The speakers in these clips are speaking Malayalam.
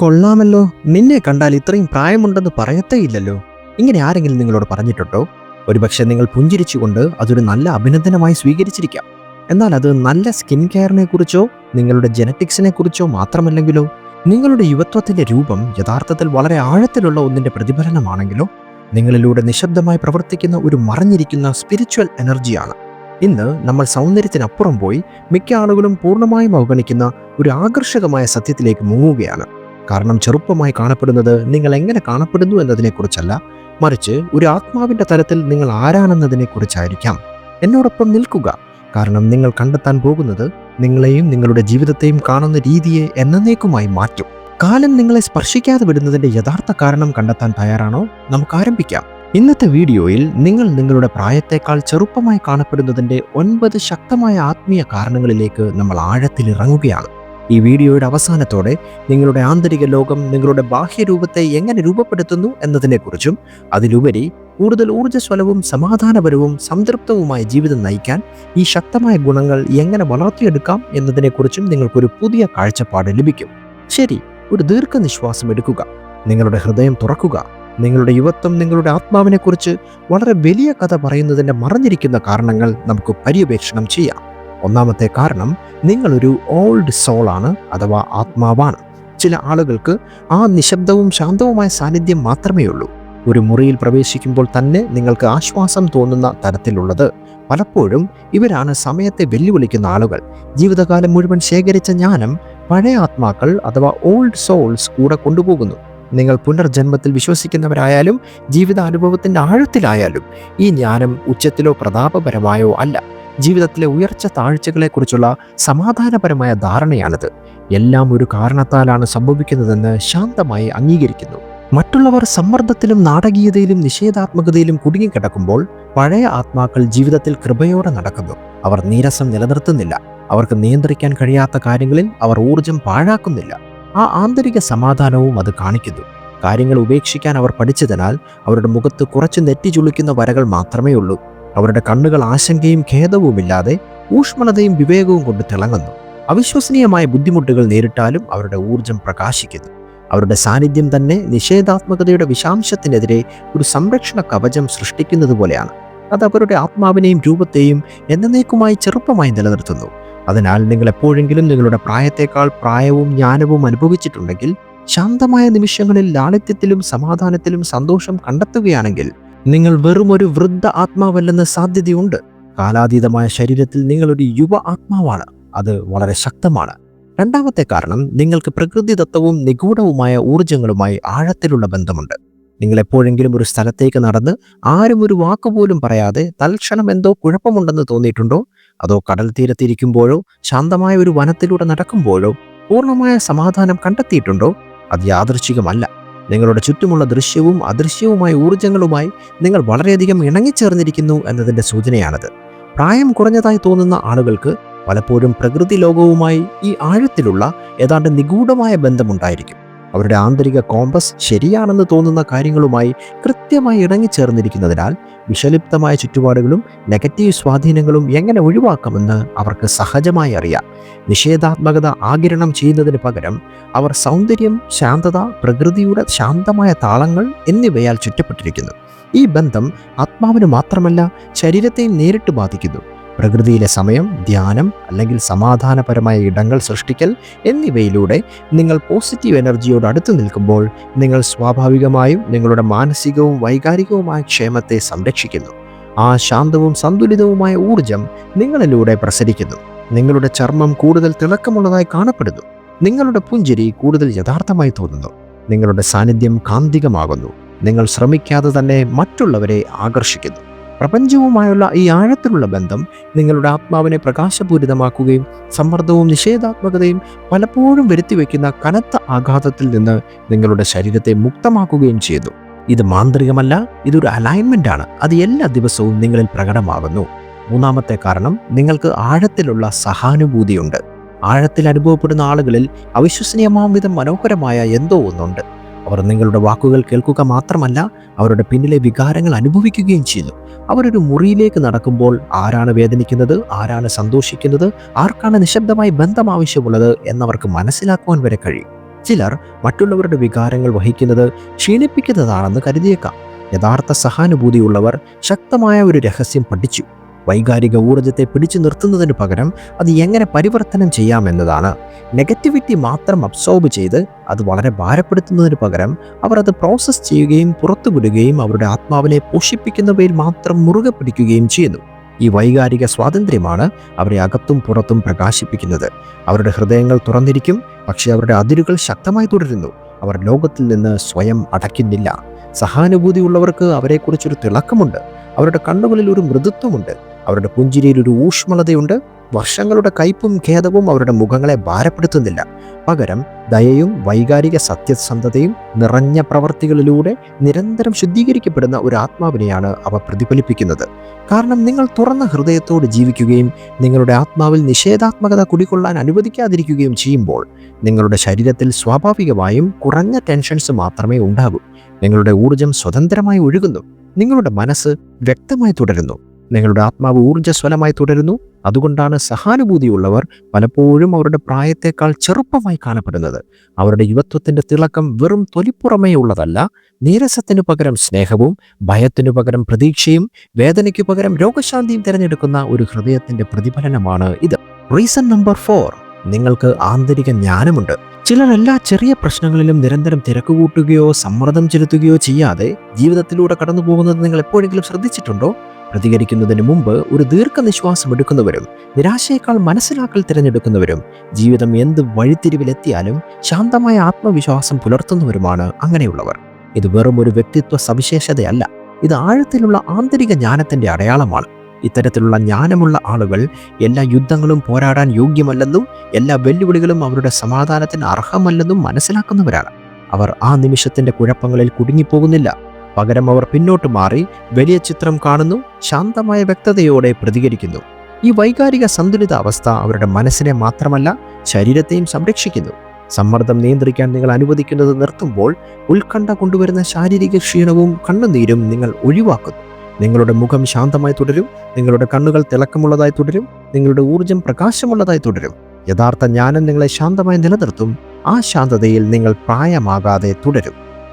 കൊള്ളാമല്ലോ. നിന്നെ കണ്ടാൽ ഇത്രയും പ്രായമുണ്ടെന്ന് പറയത്തേ ഇല്ലല്ലോ ഇങ്ങനെ ആരെങ്കിലും നിങ്ങളോട് പറഞ്ഞിട്ടുണ്ടോ? ഒരുപക്ഷെ നിങ്ങൾ പുഞ്ചിരിച്ചുകൊണ്ട് അതൊരു നല്ല അഭിനന്ദനമായി സ്വീകരിച്ചിരിക്കാം. എന്നാൽ അത് നല്ല സ്കിൻ കെയറിനെ കുറിച്ചോ നിങ്ങളുടെ ജനറ്റിക്സിനെ കുറിച്ചോ മാത്രമല്ലെങ്കിലോ നിങ്ങളുടെ യുവത്വത്തിന്റെ രൂപം യഥാർത്ഥത്തിൽ വളരെ ആഴത്തിലുള്ള ഒന്നിന്റെ പ്രതിഫലനമാണെങ്കിലോ നിങ്ങളിലൂടെ നിശബ്ദമായി പ്രവർത്തിക്കുന്ന ഒരു മറിഞ്ഞിരിക്കുന്ന സ്പിരിച്വൽ എനർജിയാണ് ഇന്ന് നമ്മൾ സൗന്ദര്യത്തിനപ്പുറം പോയി മിക്ക ആളുകളും പൂർണമായും അവഗണിക്കുന്ന ഒരു ആകർഷകമായ സത്യത്തിലേക്ക് മുങ്ങുകയാണ്. കാരണം ചെറുപ്പമായി കാണപ്പെടുന്നത് നിങ്ങൾ എങ്ങനെ കാണപ്പെടുന്നു എന്നതിനെക്കുറിച്ചല്ല. മറിച്ച് ഒരു ആത്മാവിന്റെ തലത്തിൽ നിങ്ങൾ ആരാണെന്നതിനെക്കുറിച്ചായിരിക്കാം. എന്നോടൊപ്പം നിൽക്കുക. കാരണം നിങ്ങൾ കണ്ടെത്താൻ പോകുന്നത് നിങ്ങളെയും നിങ്ങളുടെ ജീവിതത്തെയും കാണുന്ന രീതിയെ എന്നേക്കുമായി മാറ്റും. കാലം നിങ്ങളെ സ്പർശിക്കാതെ വിടുന്നതിന്റെ യഥാർത്ഥ കാരണം കണ്ടെത്താൻ തയ്യാറാണോ? നമുക്ക് ആരംഭിക്കാം. ഇന്നത്തെ വീഡിയോയിൽ നിങ്ങൾ നിങ്ങളുടെ പ്രായത്തേക്കാൾ ചെറുപ്പമായി കാണപ്പെടുന്നതിന്റെ ഒൻപത് ശക്തമായ ആത്മീയ കാരണങ്ങളിലേക്ക് നമ്മൾ ആഴത്തിൽ ഇറങ്ങുകയാണ് ഈ വീഡിയോയുടെ അവസാനത്തോടെ നിങ്ങളുടെ ആന്തരിക ലോകം നിങ്ങളുടെ ബാഹ്യരൂപത്തെ എങ്ങനെ രൂപപ്പെടുത്തുന്നു എന്നതിനെക്കുറിച്ചും അതിലുപരി കൂടുതൽ ഊർജസ്വലവും സമാധാനപരവും സംതൃപ്തവുമായ ജീവിതം നയിക്കാൻ ഈ ശക്തമായ ഗുണങ്ങൾ എങ്ങനെ വളർത്തിയെടുക്കാം എന്നതിനെക്കുറിച്ചും നിങ്ങൾക്കൊരു പുതിയ കാഴ്ചപ്പാട് ലഭിക്കും. ശരി ഒരു ദീർഘനിശ്വാസം എടുക്കുക. നിങ്ങളുടെ ഹൃദയം തുറക്കുക. നിങ്ങളുടെ യുവത്വം നിങ്ങളുടെ ആത്മാവിനെക്കുറിച്ച് വളരെ വലിയ കഥ പറയുന്നതിന്റെ മറഞ്ഞിരിക്കുന്ന കാരണങ്ങൾ നമുക്ക് പര്യവേക്ഷണം ചെയ്യാം. ഒന്നാമത്തെ കാരണം നിങ്ങളൊരു ഓൾഡ് സോളാണ് അഥവാ ആത്മാവാണ്. ചില ആളുകൾക്ക് ആ നിശബ്ദവും ശാന്തവുമായ സാന്നിധ്യം മാത്രമേ ഉള്ളൂ. ഒരു മുറിയിൽ പ്രവേശിക്കുമ്പോൾ തന്നെ നിങ്ങൾക്ക് ആശ്വാസം തോന്നുന്ന തരത്തിലുള്ളത്. പലപ്പോഴും ഇവരാണ് സമയത്തെ വെല്ലുവിളിക്കുന്ന ആളുകൾ. ജീവിതകാലം മുഴുവൻ ശേഖരിച്ച ജ്ഞാനം പഴയ ആത്മാക്കൾ അഥവാ ഓൾഡ് സോൾസ് കൂടെ കൊണ്ടുപോകുന്നു. നിങ്ങൾ പുനർജന്മത്തിൽ വിശ്വസിക്കുന്നവരായാലും ജീവിതാനുഭവത്തിന്റെ ആഴത്തിലായാലും ഈ ജ്ഞാനം ഉച്ചത്തിലോ പ്രതാപപരമായോ അല്ല. ജീവിതത്തിലെ ഉയർച്ച താഴ്ചകളെക്കുറിച്ചുള്ള സമാധാനപരമായ ധാരണയാണിത്. എല്ലാം ഒരു കാരണത്താലാണ് സംഭവിക്കുന്നതെന്ന് ശാന്തമായി അംഗീകരിക്കുന്നു. മറ്റുള്ളവർ സമ്മർദ്ദത്തിലും നാടകീയതയിലും നിഷേധാത്മകതയിലും കുടുങ്ങിക്കിടക്കുമ്പോൾ പഴയ ആത്മാക്കൾ ജീവിതത്തിൽ കൃപയോടെ നടക്കുന്നു. അവർ നീരസം നിലനിർത്തുന്നില്ല. അവർക്ക് നിയന്ത്രിക്കാൻ കഴിയാത്ത കാര്യങ്ങളിൽ അവർ ഊർജം പാഴാക്കുന്നില്ല. ആ ആന്തരിക സമാധാനവും അത് കാണിക്കുന്നു. കാര്യങ്ങൾ ഉപേക്ഷിക്കാൻ അവർ പഠിച്ചതിനാൽ അവരുടെ മുഖത്ത് കുറച്ച് നെറ്റി ചുളിക്കുന്ന വരകൾ മാത്രമേ ഉള്ളൂ അവരുടെ കണ്ണുകൾ ആശങ്കയും ഖേദവുമില്ലാതെ ഊഷ്മളതയും വിവേകവും കൊണ്ട് തിളങ്ങുന്നു. അവിശ്വസനീയമായ ബുദ്ധിമുട്ടുകൾ നേരിട്ടാലും അവരുടെ ഊർജം പ്രകാശിക്കുന്നു. അവരുടെ സാന്നിധ്യം തന്നെ നിഷേധാത്മകതയുടെ വിഷാംശത്തിനെതിരെ ഒരു സംരക്ഷണ കവചം സൃഷ്ടിക്കുന്നത് പോലെയാണ്. അത് അവരുടെ ആത്മാവിനെയും രൂപത്തെയും എന്നേക്കുമായി ചെറുപ്പമായി നിലനിർത്തുന്നു. അതിനാൽ നിങ്ങൾ എപ്പോഴെങ്കിലും നിങ്ങളുടെ പ്രായത്തേക്കാൾ പ്രായവും ജ്ഞാനവും അനുഭവിച്ചിട്ടുണ്ടെങ്കിൽ ശാന്തമായ നിമിഷങ്ങളിൽ ലാളിത്യത്തിലും സമാധാനത്തിലും സന്തോഷം കണ്ടെത്തുകയാണെങ്കിൽ നിങ്ങൾ വെറും ഒരു വൃദ്ധ ആത്മാവല്ലെന്ന സാധ്യതയുണ്ട്. കാലാതീതമായ ശരീരത്തിൽ നിങ്ങളൊരു യുവ ആത്മാവാണ്. അത് വളരെ ശക്തമാണ്. രണ്ടാമത്തെ കാരണം നിങ്ങൾക്ക് പ്രകൃതിദത്തവും നിഗൂഢവുമായ ഊർജങ്ങളുമായി ആഴത്തിലുള്ള ബന്ധമുണ്ട്. നിങ്ങൾ എപ്പോഴെങ്കിലും ഒരു സ്ഥലത്തേക്ക് നടന്ന് ആരും ഒരു വാക്കുപോലും പറയാതെ തൽക്ഷണം എന്തോ കുഴപ്പമുണ്ടെന്ന് തോന്നിയിട്ടുണ്ടോ? അതോ കടൽ തീരത്തിരിക്കുമ്പോഴോ ശാന്തമായ ഒരു വനത്തിലൂടെ നടക്കുമ്പോഴോ പൂർണമായ സമാധാനം കണ്ടെത്തിയിട്ടുണ്ടോ? അത് യാദൃച്ഛികമല്ല നിങ്ങളുടെ ചുറ്റുമുള്ള ദൃശ്യവും അദൃശ്യവുമായ ഊർജങ്ങളുമായി നിങ്ങൾ വളരെയധികം ഇണങ്ങിച്ചേർന്നിരിക്കുന്നു എന്നതിന്റെ സൂചനയാണത്. പ്രായം കുറഞ്ഞതായി തോന്നുന്ന ആളുകൾക്ക് പലപ്പോഴും പ്രകൃതി ലോകവുമായി ഈ ആഴത്തിലുള്ള ഏതാണ്ട് നിഗൂഢമായ ബന്ധമുണ്ടായിരിക്കും. അവരുടെ ആന്തരിക കോമ്പസ് ശരിയാണെന്ന് തോന്നുന്ന കാര്യങ്ങളുമായി കൃത്യമായി ഇണങ്ങിച്ചേർന്നിരിക്കുന്നതിനാൽ വിഷലിപ്തമായ ചുറ്റുപാടുകളും നെഗറ്റീവ് സ്വാധീനങ്ങളും എങ്ങനെ ഒഴിവാക്കാമെന്ന് അവർക്ക് സഹജമായി അറിയാം. നിഷേധാത്മകത ആകിരണം ചെയ്യുന്നതിന് പകരം അവർ സൗന്ദര്യം ശാന്തത പ്രകൃതിയുടെ ശാന്തമായ താളങ്ങൾ എന്നിവയാൽ ചുറ്റപ്പെട്ടിരിക്കുന്നു. ഈ ബന്ധം ആത്മാവിന് മാത്രമല്ല ശരീരത്തെയും നേരിട്ട് ബാധിക്കുന്നു. പ്രകൃതിയിലെ സമയം ധ്യാനം അല്ലെങ്കിൽ സമാധാനപരമായ ഇടങ്ങൾ സൃഷ്ടിക്കൽ എന്നിവയിലൂടെ നിങ്ങൾ പോസിറ്റീവ് എനർജിയോട് അടുത്തു നിൽക്കുമ്പോൾ നിങ്ങൾ സ്വാഭാവികമായും നിങ്ങളുടെ മാനസികവും വൈകാരികവുമായ ക്ഷേമത്തെ സംരക്ഷിക്കുന്നു. ആ ശാന്തവും സന്തുലിതവുമായ ഊർജം നിങ്ങളിലൂടെ പ്രസരിക്കുന്നു. നിങ്ങളുടെ ചർമ്മം കൂടുതൽ തിളക്കമുള്ളതായി കാണപ്പെടുന്നു. നിങ്ങളുടെ പുഞ്ചിരി കൂടുതൽ യഥാർത്ഥമായി തോന്നുന്നു. നിങ്ങളുടെ സാന്നിധ്യം കാന്തികമാകുന്നു. നിങ്ങൾ ശ്രമിക്കാതെ തന്നെ മറ്റുള്ളവരെ ആകർഷിക്കുന്നു. പ്രപഞ്ചവുമായുള്ള ഈ ആഴത്തിലുള്ള ബന്ധം നിങ്ങളുടെ ആത്മാവിനെ പ്രകാശപൂരിതമാക്കുകയും സമ്മർദ്ദവും നിഷേധാത്മകതയും പലപ്പോഴും വരുത്തിവെക്കുന്ന കനത്ത ആഘാതത്തിൽ നിന്ന് നിങ്ങളുടെ ശരീരത്തെ മുക്തമാക്കുകയും ചെയ്തു. ഇത് മാന്ത്രികമല്ല ഇതൊരു അലൈൻമെന്റ് ആണ് അത് എല്ലാ ദിവസവും നിങ്ങളിൽ പ്രകടമാകുന്നു. മൂന്നാമത്തെ കാരണം നിങ്ങൾക്ക് ആഴത്തിലുള്ള സഹാനുഭൂതിയുണ്ട്. ആഴത്തിൽ അനുഭവപ്പെടുന്ന ആളുകളിൽ അവിശ്വസനീയമാം വിധം മനോഹരമായ എന്തോ ഒന്നുണ്ട്. അവർ നിങ്ങളുടെ വാക്കുകൾ കേൾക്കുക മാത്രമല്ല അവരുടെ പിന്നിലെ വികാരങ്ങൾ അനുഭവിക്കുകയും ചെയ്യുന്നു അവരൊരു മുറിയിലേക്ക് നടക്കുമ്പോൾ ആരാണ് വേദനിക്കുന്നത് ആരാണ് സന്തോഷിക്കുന്നത് ആർക്കാണ് നിശബ്ദമായി ബന്ധം ആവശ്യമുള്ളത് എന്നവർക്ക് മനസ്സിലാക്കുവാൻ വരെ കഴിയും. ചിലർ മറ്റുള്ളവരുടെ വികാരങ്ങൾ വഹിക്കുന്നത് ക്ഷീണിപ്പിക്കുന്നതാണെന്ന് കരുതിയേക്കാം. യഥാർത്ഥ സഹാനുഭൂതിയുള്ളവർ ശക്തമായ ഒരു രഹസ്യം പഠിച്ചു. വൈകാരിക ഊർജത്തെ പിടിച്ചു നിർത്തുന്നതിന് പകരം അത് എങ്ങനെ പരിവർത്തനം ചെയ്യാമെന്നതാണ്. നെഗറ്റിവിറ്റി മാത്രം അബ്സോർബ് ചെയ്ത് അത് വളരെ ഭാരപ്പെടുത്തുന്നതിന് പകരം അവർ അത് പ്രോസസ്സ് ചെയ്യുകയും പുറത്തുവിടുകയും അവരുടെ ആത്മാവിനെ പോഷിപ്പിക്കുന്നവയിൽ മാത്രം മുറുകെ പിടിക്കുകയും ചെയ്യുന്നു. ഈ വൈകാരിക സ്വാതന്ത്ര്യമാണ് അവരെ അകത്തും പുറത്തും പ്രകാശിപ്പിക്കുന്നത്. അവരുടെ ഹൃദയങ്ങൾ തുറന്നിരിക്കും പക്ഷേ അവരുടെ അതിരുകൾ ശക്തമായി തുടരുന്നു. അവർ ലോകത്തിൽ നിന്ന് സ്വയം അടയ്ക്കുന്നില്ല. സഹാനുഭൂതിയുള്ളവർക്ക് അവരെക്കുറിച്ചൊരു തിളക്കമുണ്ട്. അവരുടെ കണ്ണുകളിൽ ഒരു മൃദുത്വമുണ്ട്. അവരുടെ പുഞ്ചിരിയിൽ ഒരു ഊഷ്മളതയുണ്ട്. വർഷങ്ങളുടെ കയ്പും ഖേദവും അവരുടെ മുഖങ്ങളെ ഭാരപ്പെടുത്തുന്നില്ല. പകരം ദയയും വൈകാരിക സത്യസന്ധതയും നിറഞ്ഞ പ്രവർത്തികളിലൂടെ നിരന്തരം ശുദ്ധീകരിക്കപ്പെടുന്ന ഒരു ആത്മാവിനെയാണ് അവ പ്രതിഫലിപ്പിക്കുന്നത്. കാരണം നിങ്ങൾ തുറന്ന ഹൃദയത്തോട് ജീവിക്കുകയും നിങ്ങളുടെ ആത്മാവിൽ നിഷേധാത്മകത കുടികൊള്ളാൻ അനുവദിക്കാതിരിക്കുകയും ചെയ്യുമ്പോൾ നിങ്ങളുടെ ശരീരത്തിൽ സ്വാഭാവികമായും കുറഞ്ഞ ടെൻഷൻസ് മാത്രമേ ഉണ്ടാകൂ. നിങ്ങളുടെ ഊർജം സ്വതന്ത്രമായി ഒഴുകുന്നു. നിങ്ങളുടെ മനസ്സ് വ്യക്തമായി തുടരുന്നു. നിങ്ങളുടെ ആത്മാവ് ഊർജസ്വലമായി തുടരുന്നു. അതുകൊണ്ടാണ് സഹാനുഭൂതിയുള്ളവർ പലപ്പോഴും അവരുടെ പ്രായത്തേക്കാൾ ചെറുപ്പമായി കാണപ്പെടുന്നത്. അവരുടെ യുവത്വത്തിന്റെ തിളക്കം വെറും തൊലിപ്പുറമേ ഉള്ളതല്ല. നീരസത്തിനു പകരം സ്നേഹവും ഭയത്തിനു പകരം പ്രതീക്ഷയും വേദനയ്ക്കു പകരം രോഗശാന്തിയും തിരഞ്ഞെടുക്കുന്ന ഒരു ഹൃദയത്തിന്റെ പ്രതിഫലനമാണ് ഇത്. Reason number four. നിങ്ങൾക്ക് ആന്തരിക ജ്ഞാനമുണ്ട്. ചിലർ എല്ലാ ചെറിയ പ്രശ്നങ്ങളിലും നിരന്തരം തിരക്കുകൂട്ടുകയോ സമ്മർദ്ദം ചെലുത്തുകയോ ചെയ്യാതെ ജീവിതത്തിലൂടെ കടന്നു പോകുന്നത് നിങ്ങൾ എപ്പോഴെങ്കിലും ശ്രദ്ധിച്ചിട്ടുണ്ടോ? പ്രതികരിക്കുന്നതിന് മുമ്പ് ഒരു ദീർഘനിശ്വാസം എടുക്കുന്നവരും നിരാശയേക്കാൾ മനസ്സിലാക്കൽ തിരഞ്ഞെടുക്കുന്നവരും ജീവിതം എന്ത് വഴിത്തിരിവിലെത്തിയാലും ശാന്തമായ ആത്മവിശ്വാസം പുലർത്തുന്നവരുമാണ് അങ്ങനെയുള്ളവർ. ഇത് വെറും ഒരു വ്യക്തിത്വ സവിശേഷതയല്ല. ഇത് ആഴത്തിലുള്ള ആന്തരിക ജ്ഞാനത്തിന്റെ അടയാളമാണ്. ഇത്തരത്തിലുള്ള ജ്ഞാനമുള്ള ആളുകൾ എല്ലാ യുദ്ധങ്ങളും പോരാടാൻ യോഗ്യമല്ലെന്നും എല്ലാ വെല്ലുവിളികളും അവരുടെ സമാധാനത്തിന് അർഹമല്ലെന്നും മനസ്സിലാക്കുന്നവരാണ്. അവർ ആ നിമിഷത്തിന്റെ കുഴപ്പങ്ങളിൽ കുടുങ്ങിപ്പോകുന്നില്ല. പകരം അവർ പിന്നോട്ട് മാറി വലിയ ചിത്രം കാണുന്നു ശാന്തമായ വ്യക്തതയോടെ പ്രതികരിക്കുന്നു. ഈ വൈകാരിക സന്തുലിത അവസ്ഥ അവരുടെ മനസ്സിനെ മാത്രമല്ല ശരീരത്തെയും സംരക്ഷിക്കുന്നു. സമ്മർദ്ദം നിയന്ത്രിക്കാൻ നിങ്ങൾ അനുവദിക്കുന്നത് നിർത്തുമ്പോൾ ഉത്കണ്ഠ കൊണ്ടുവരുന്ന ശാരീരിക ക്ഷീണവും കണ്ണുനീരും നിങ്ങൾ ഒഴിവാക്കുന്നു. നിങ്ങളുടെ മുഖം ശാന്തമായി തുടരും നിങ്ങളുടെ കണ്ണുകൾ തിളക്കമുള്ളതായി തുടരും നിങ്ങളുടെ ഊർജം പ്രകാശമുള്ളതായി തുടരും. യഥാർത്ഥ ജ്ഞാനം നിങ്ങളെ ശാന്തമായി നിലനിർത്തും ആ ശാന്തതയിൽ നിങ്ങൾ പ്രായമാകാതെ തുടരും.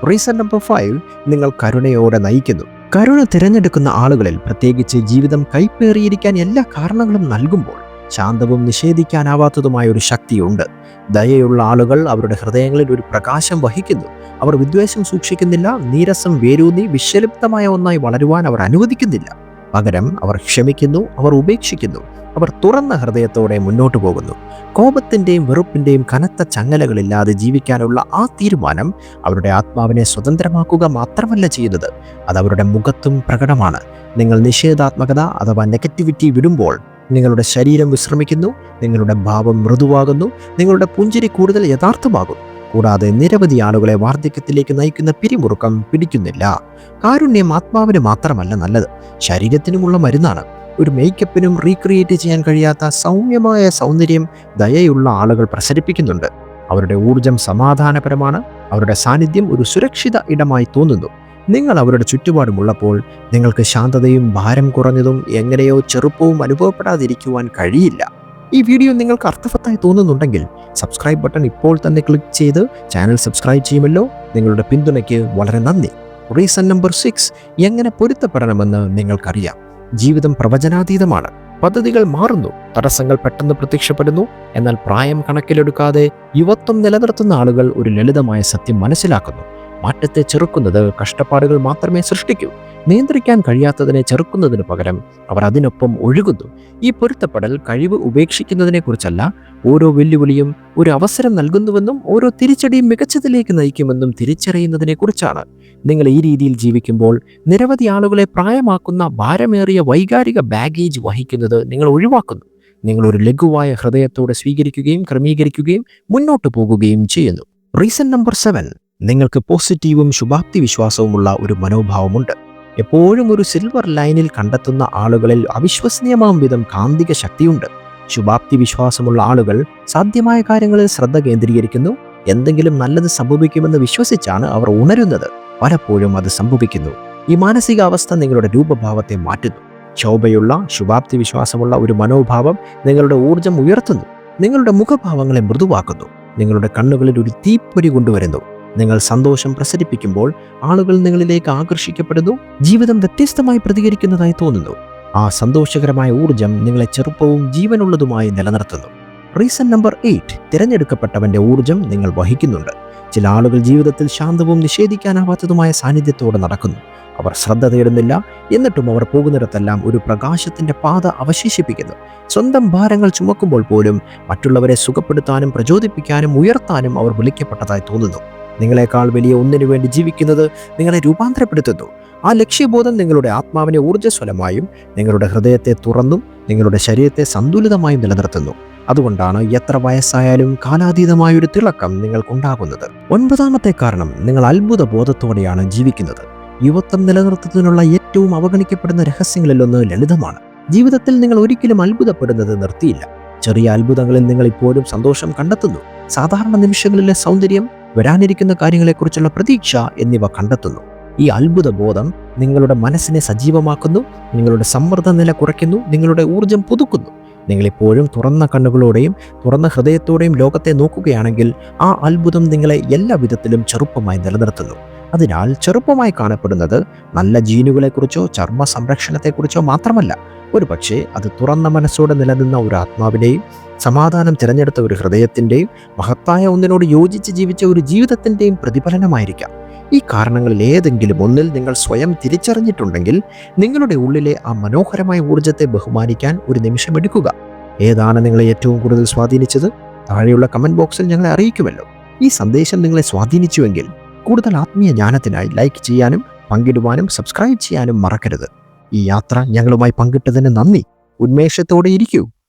റീസൺ നമ്പർ ഫൈവ് നിങ്ങൾ കരുണയോടെ നയിക്കുന്നു. കരുണ തിരഞ്ഞെടുക്കുന്ന ആളുകളിൽ പ്രത്യേകിച്ച് ജീവിതം കൈപ്പേറിയിരിക്കാൻ എല്ലാ കാരണങ്ങളും നൽകുമ്പോൾ ശാന്തവും നിഷേധിക്കാനാവാത്തതുമായ ഒരു ശക്തിയുണ്ട്. ദയയുള്ള ആളുകൾ അവരുടെ ഹൃദയങ്ങളിൽ ഒരു പ്രകാശം വഹിക്കുന്നു. അവർ വിദ്വേഷം സൂക്ഷിക്കുന്നില്ല നീരസം വേരൂന്നി വിഷലിപ്തമായ ഒന്നായി വളരുവാൻ അവർ അനുവദിക്കുന്നില്ല. പകരം അവർ ക്ഷമിക്കുന്നു അവർ ഉപേക്ഷിക്കുന്നു അവർ തുറന്ന ഹൃദയത്തോടെ മുന്നോട്ടു പോകുന്നു. കോപത്തിന്റെയും വെറുപ്പിന്റെയും കനത്ത ചങ്ങലകളില്ലാതെ ജീവിക്കാനുള്ള ആ തീരുമാനം അവരുടെ ആത്മാവിനെ സ്വതന്ത്രമാക്കുക മാത്രമല്ല ചെയ്യുന്നത്. അത് അവരുടെ മുഖത്തും പ്രകടമാണ്. നിങ്ങൾ നിഷേധാത്മകത അഥവാ നെഗറ്റിവിറ്റി വിടുമ്പോൾ നിങ്ങളുടെ ശരീരം വിശ്രമിക്കുന്നു നിങ്ങളുടെ ഭാവം മൃദുവാകുന്നു നിങ്ങളുടെ പുഞ്ചിരി കൂടുതൽ യഥാർത്ഥമാകും കൂടാതെ നിരവധി ആളുകളെ വാർദ്ധക്യത്തിലേക്ക് നയിക്കുന്ന പിരിമുറുക്കം പിടിക്കുന്നില്ല. കാരുണ്യം ആത്മാവിന് മാത്രമല്ല നല്ലത് ശരീരത്തിനുമുള്ള മരുന്നാണ്. ഒരു മേക്കപ്പിനും റീക്രിയേറ്റ് ചെയ്യാൻ കഴിയാത്ത സൗമ്യമായ സൗന്ദര്യം ദയയുള്ള ആളുകൾ പ്രസരിപ്പിക്കുന്നുണ്ട്. അവരുടെ ഊർജം സമാധാനപരമാണ് അവരുടെ സാന്നിധ്യം ഒരു സുരക്ഷിത ഇടമായി തോന്നുന്നു. നിങ്ങൾ അവരുടെ ചുറ്റുപാടുമുള്ളപ്പോൾ നിങ്ങൾക്ക് ശാന്തതയും ഭാരം കുറഞ്ഞതും എങ്ങനെയോ ചെറുപ്പവും അനുഭവപ്പെടാതിരിക്കുവാൻ കഴിയില്ല. ഈ വീഡിയോ നിങ്ങൾക്ക് അർത്ഥവത്തായി തോന്നുന്നുണ്ടെങ്കിൽ സബ്സ്ക്രൈബ് ബട്ടൺ ഇപ്പോൾ തന്നെ ക്ലിക്ക് ചെയ്ത് ചാനൽ സബ്സ്ക്രൈബ് ചെയ്യുമല്ലോ. നിങ്ങളുടെ പിന്തുണയ്ക്ക് വളരെ നന്ദി. റീസൺ നമ്പർ സിക്സ് എങ്ങനെ പൊരുത്തപ്പെടണമെന്ന് നിങ്ങൾക്കറിയാം. ജീവിതം പ്രവചനാതീതമാണ്. പദ്ധതികൾ മാറുന്നു. തടസ്സങ്ങൾ പെട്ടെന്ന് പ്രത്യക്ഷപ്പെടുന്നു. എന്നാൽ പ്രായം കണക്കിലെടുക്കാതെ യുവത്വം നിലനിർത്തുന്ന ആളുകൾ ഒരു ലളിതമായ സത്യം മനസ്സിലാക്കുന്നു. മാറ്റത്തെ ചെറുക്കുന്നത് കഷ്ടപ്പാടുകൾ മാത്രമേ സൃഷ്ടിക്കൂ. നിയന്ത്രിക്കാൻ കഴിയാത്തതിനെ ചെറുക്കുന്നതിന് പകരം അവർ അതിനൊപ്പം ഒഴുകുന്നു. ഈ പൊരുത്തപ്പെടൽ കഴിവ് ഉപേക്ഷിക്കുന്നതിനെക്കുറിച്ചല്ല ഓരോ വെല്ലുവിളിയും ഒരു അവസരം നൽകുന്നുവെന്നും ഓരോ തിരിച്ചടിയും മികച്ചതിലേക്ക് നയിക്കുമെന്നും തിരിച്ചറിയുന്നതിനെക്കുറിച്ചാണ് നിങ്ങൾ ഈ രീതിയിൽ ജീവിക്കുമ്പോൾ നിരവധി ആളുകളെ പ്രായമാക്കുന്ന ഭാരമേറിയ വൈകാരിക ബാഗേജ് വഹിക്കുന്നത് നിങ്ങൾ ഒഴിവാക്കുന്നു. നിങ്ങൾ ഒരു ലഘുവായ ഹൃദയത്തോടെ സ്വീകരിക്കുകയും ക്രമീകരിക്കുകയും മുന്നോട്ട് പോകുകയും ചെയ്യുന്നു. Reason number seven. നിങ്ങൾക്ക് പോസിറ്റീവും ശുഭാപ്തി വിശ്വാസവുമുള്ള ഒരു മനോഭാവമുണ്ട്. എപ്പോഴും ഒരു സിൽവർ ലൈനിൽ കണ്ടെത്തുന്ന ആളുകളിൽ അവിശ്വസനീയമാം വിധം കാന്തിക ശക്തിയുണ്ട്. ശുഭാപ്തി വിശ്വാസമുള്ള ആളുകൾ സാധ്യമായ കാര്യങ്ങളിൽ ശ്രദ്ധ കേന്ദ്രീകരിക്കുന്നു. എന്തെങ്കിലും നല്ലത് സംഭവിക്കുമെന്ന് വിശ്വസിച്ചാണ് അവർ ഉണരുന്നത്. പലപ്പോഴും അത് സംഭവിക്കുന്നു. ഈ മാനസികാവസ്ഥ നിങ്ങളുടെ രൂപഭാവത്തെ മാറ്റുന്നു. ശോഭയുള്ള ശുഭാപ്തി വിശ്വാസമുള്ള ഒരു മനോഭാവം നിങ്ങളുടെ ഊർജം ഉയർത്തുന്നു. നിങ്ങളുടെ മുഖഭാവങ്ങളെ മൃദുവാക്കുന്നു. നിങ്ങളുടെ കണ്ണുകളിൽ ഒരു തീപ്പൊരി കൊണ്ടുവരുന്നു. നിങ്ങൾ സന്തോഷം പ്രസരിപ്പിക്കുമ്പോൾ ആളുകൾ നിങ്ങളിലേക്ക് ആകർഷിക്കപ്പെടുന്നു ജീവിതം വ്യത്യസ്തമായി പ്രതികരിക്കുന്നതായി തോന്നുന്നു. ആ സന്തോഷകരമായ ഊർജം നിങ്ങളെ ചെറുപ്പവും ജീവനുള്ളതുമായി നിലനിർത്തുന്നു. റീസൺ നമ്പർ എയ്റ്റ് തിരഞ്ഞെടുക്കപ്പെട്ടവന്റെ ഊർജം നിങ്ങൾ വഹിക്കുന്നുണ്ട്. ചില ആളുകൾ ജീവിതത്തിൽ ശാന്തവും നിഷേധിക്കാനാവാത്തതുമായ സാന്നിധ്യത്തോടെ നടക്കുന്നു. അവർ ശ്രദ്ധ തേടുന്നില്ല എന്നിട്ടും അവർ പോകുന്നിടത്തെല്ലാം ഒരു പ്രകാശത്തിന്റെ പാത അവശേഷിപ്പിക്കുന്നു. സ്വന്തം ഭാരങ്ങൾ ചുമക്കുമ്പോൾ പോലും മറ്റുള്ളവരെ സുഖപ്പെടുത്താനും പ്രചോദിപ്പിക്കാനും ഉയർത്താനും അവർ വിളിക്കപ്പെട്ടതായി തോന്നുന്നു. നിങ്ങളെക്കാൾ വലിയ ഒന്നിനു വേണ്ടി ജീവിക്കുന്നത് നിങ്ങളെ രൂപാന്തരപ്പെടുത്തുന്നു. ആ ലക്ഷ്യബോധം നിങ്ങളുടെ ആത്മാവിനെ ഊർജസ്വലമായും നിങ്ങളുടെ ഹൃദയത്തെ തുറന്നും നിങ്ങളുടെ ശരീരത്തെ സന്തുലിതമായും നിലനിർത്തുന്നു. അതുകൊണ്ടാണ് എത്ര വയസ്സായാലും കാലാതീതമായൊരു തിളക്കം നിങ്ങൾക്കുണ്ടാകുന്നത്. ഒൻപതാമത്തെ കാരണം നിങ്ങൾ അത്ഭുത ബോധത്തോടെയാണ് ജീവിക്കുന്നത്. യുവത്വം നിലനിർത്തുന്നതിനുള്ള ഏറ്റവും അവഗണിക്കപ്പെടുന്ന രഹസ്യങ്ങളിലൊന്ന് ലളിതമാണ്. ജീവിതത്തിൽ നിങ്ങൾ ഒരിക്കലും അത്ഭുതപ്പെടുന്നത് നിർത്തിയില്ല. ചെറിയ അത്ഭുതങ്ങളിൽ നിങ്ങൾ ഇപ്പോഴും സന്തോഷം കണ്ടെത്തുന്നു. സാധാരണ നിമിഷങ്ങളിലെ സൗന്ദര്യം വരാനിരിക്കുന്ന കാര്യങ്ങളെക്കുറിച്ചുള്ള പ്രതീക്ഷ എന്നിവ കണ്ടെത്തുന്നു. ഈ അത്ഭുത ബോധം നിങ്ങളുടെ മനസ്സിനെ സജീവമാക്കുന്നു നിങ്ങളുടെ സമ്മർദ്ദ നില കുറയ്ക്കുന്നു നിങ്ങളുടെ ഊർജം പുതുക്കുന്നു. നിങ്ങളിപ്പോഴും തുറന്ന കണ്ണുകളോടെയും തുറന്ന ഹൃദയത്തോടെയും ലോകത്തെ നോക്കുകയാണെങ്കിൽ ആ അത്ഭുതം നിങ്ങളെ എല്ലാ വിധത്തിലും ചെറുപ്പമായി നിലനിർത്തുന്നു. അതിനാൽ ചെറുപ്പമായി കാണപ്പെടുന്നത് നല്ല ജീനുകളെക്കുറിച്ചോ ചർമ്മ സംരക്ഷണത്തെക്കുറിച്ചോ മാത്രമല്ല. ഒരുപക്ഷെ അത് തുറന്ന മനസ്സോടെ നിലനിന്ന ഒരു ആത്മാവിന്റെയും സമാധാനം തിരഞ്ഞെടുത്ത ഒരു ഹൃദയത്തിന്റെയും മഹത്തായ ഒന്നിനോട് യോജിച്ച് ജീവിച്ച ഒരു ജീവിതത്തിന്റെയും പ്രതിഫലനമായിരിക്കാം. ഈ കാരണങ്ങളിൽ ഏതെങ്കിലും ഒന്നിൽ നിങ്ങൾ സ്വയം തിരിച്ചറിഞ്ഞിട്ടുണ്ടെങ്കിൽ നിങ്ങളുടെ ഉള്ളിലെ ആ മനോഹരമായ ഊർജത്തെ ബഹുമാനിക്കാൻ ഒരു നിമിഷം എടുക്കുക. ഏതാണ് നിങ്ങളെ ഏറ്റവും കൂടുതൽ സ്വാധീനിച്ചത്? താഴെയുള്ള കമന്റ് ബോക്സിൽ ഞങ്ങളെ അറിയിക്കുമല്ലോ. ഈ സന്ദേശം നിങ്ങളെ സ്വാധീനിച്ചുവെങ്കിൽ കൂടുതൽ ആത്മീയ ജ്ഞാനത്തിനായി ലൈക്ക് ചെയ്യാനും പങ്കിടുവാനും സബ്സ്ക്രൈബ് ചെയ്യാനും മറക്കരുത്. ഈ യാത്ര ഞങ്ങളുമായി പങ്കിട്ടതിന് നന്ദി. ഉന്മേഷത്തോടെ ഇരിക്കൂ.